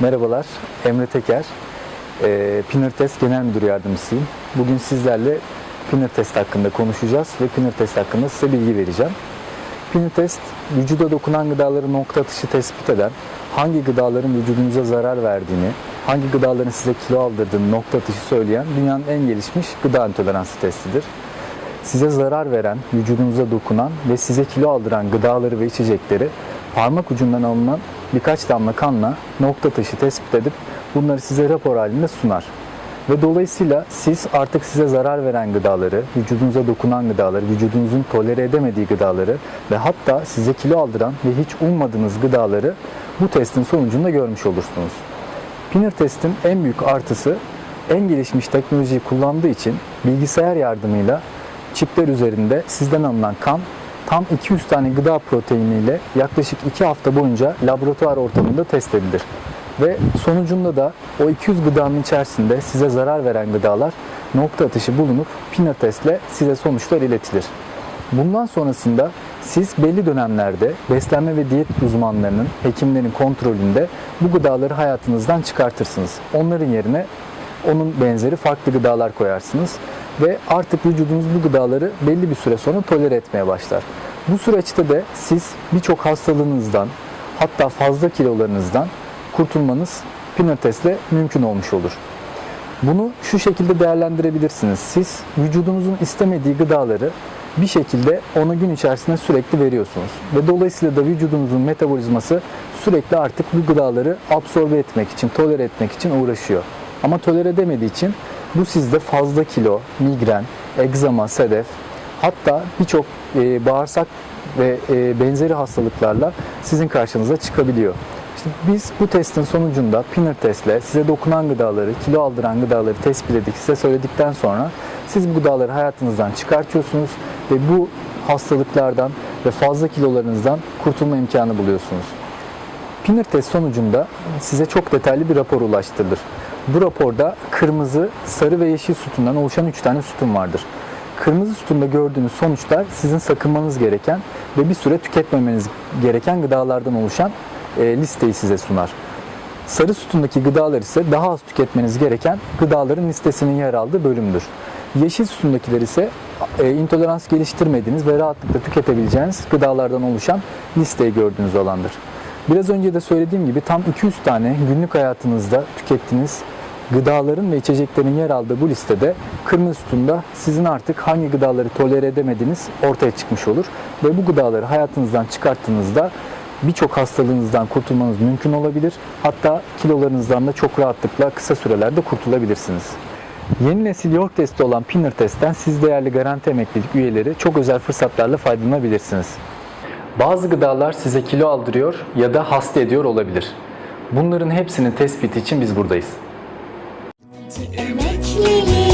Merhabalar, Emre Teker. Ee, Pinterest Genel Müdür Yardımcısıyım. Bugün sizlerle Pinterest hakkında konuşacağız ve Pinterest hakkında size bilgi vereceğim. Pinterest, vücuda dokunan gıdaları nokta atışı tespit eden, hangi gıdaların vücudunuza zarar verdiğini, hangi gıdaların size kilo aldırdığını nokta atışı söyleyen dünyanın en gelişmiş gıda intoleransı testidir. Size zarar veren, vücudunuza dokunan ve size kilo aldıran gıdaları ve içecekleri parmak ucundan alınan birkaç damla kanla nokta taşı tespit edip bunları size rapor halinde sunar. Ve dolayısıyla siz artık size zarar veren gıdaları, vücudunuza dokunan gıdaları, vücudunuzun tolere edemediği gıdaları ve hatta size kilo aldıran ve hiç ummadığınız gıdaları bu testin sonucunda görmüş olursunuz. Pinner testin en büyük artısı en gelişmiş teknolojiyi kullandığı için bilgisayar yardımıyla çipler üzerinde sizden alınan kan tam 200 tane gıda proteiniyle yaklaşık 2 hafta boyunca laboratuvar ortamında test edilir. Ve sonucunda da o 200 gıdanın içerisinde size zarar veren gıdalar nokta atışı bulunup Pinner testle size sonuçlar iletilir. Bundan sonrasında siz belli dönemlerde beslenme ve diyet uzmanlarının, hekimlerin kontrolünde bu gıdaları hayatınızdan çıkartırsınız. Onların yerine onun benzeri farklı gıdalar koyarsınız ve artık vücudunuz bu gıdaları belli bir süre sonra tolere etmeye başlar. Bu süreçte de siz birçok hastalığınızdan hatta fazla kilolarınızdan kurtulmanız Pinotes'le mümkün olmuş olur. Bunu şu şekilde değerlendirebilirsiniz. Siz vücudunuzun istemediği gıdaları bir şekilde ona gün içerisinde sürekli veriyorsunuz. Ve dolayısıyla da vücudunuzun metabolizması sürekli artık bu gıdaları absorbe etmek için, tolere etmek için uğraşıyor. Ama tolere edemediği için bu sizde fazla kilo, migren, egzama, sedef, hatta birçok e, bağırsak ve e, benzeri hastalıklarla sizin karşınıza çıkabiliyor. İşte biz bu testin sonucunda Pinner testle size dokunan gıdaları, kilo aldıran gıdaları tespit edip size söyledikten sonra siz bu gıdaları hayatınızdan çıkartıyorsunuz ve bu hastalıklardan ve fazla kilolarınızdan kurtulma imkanı buluyorsunuz. Pinner test sonucunda size çok detaylı bir rapor ulaştırılır. Bu raporda kırmızı, sarı ve yeşil sütundan oluşan 3 tane sütun vardır. Kırmızı sütunda gördüğünüz sonuçlar sizin sakınmanız gereken ve bir süre tüketmemeniz gereken gıdalardan oluşan e, listeyi size sunar. Sarı sütundaki gıdalar ise daha az tüketmeniz gereken gıdaların listesinin yer aldığı bölümdür. Yeşil sütundakiler ise e, intolerans geliştirmediğiniz ve rahatlıkla tüketebileceğiniz gıdalardan oluşan listeyi gördüğünüz alandır. Biraz önce de söylediğim gibi tam 200 tane günlük hayatınızda tükettiğiniz gıdaların ve içeceklerin yer aldığı bu listede kırmızı sütunda sizin artık hangi gıdaları tolere edemediğiniz ortaya çıkmış olur. Ve bu gıdaları hayatınızdan çıkarttığınızda birçok hastalığınızdan kurtulmanız mümkün olabilir. Hatta kilolarınızdan da çok rahatlıkla kısa sürelerde kurtulabilirsiniz. Yeni nesil York testi olan Pinner testten siz değerli garanti emeklilik üyeleri çok özel fırsatlarla faydalanabilirsiniz. Bazı gıdalar size kilo aldırıyor ya da hasta ediyor olabilir. Bunların hepsinin tespiti için biz buradayız. Emekli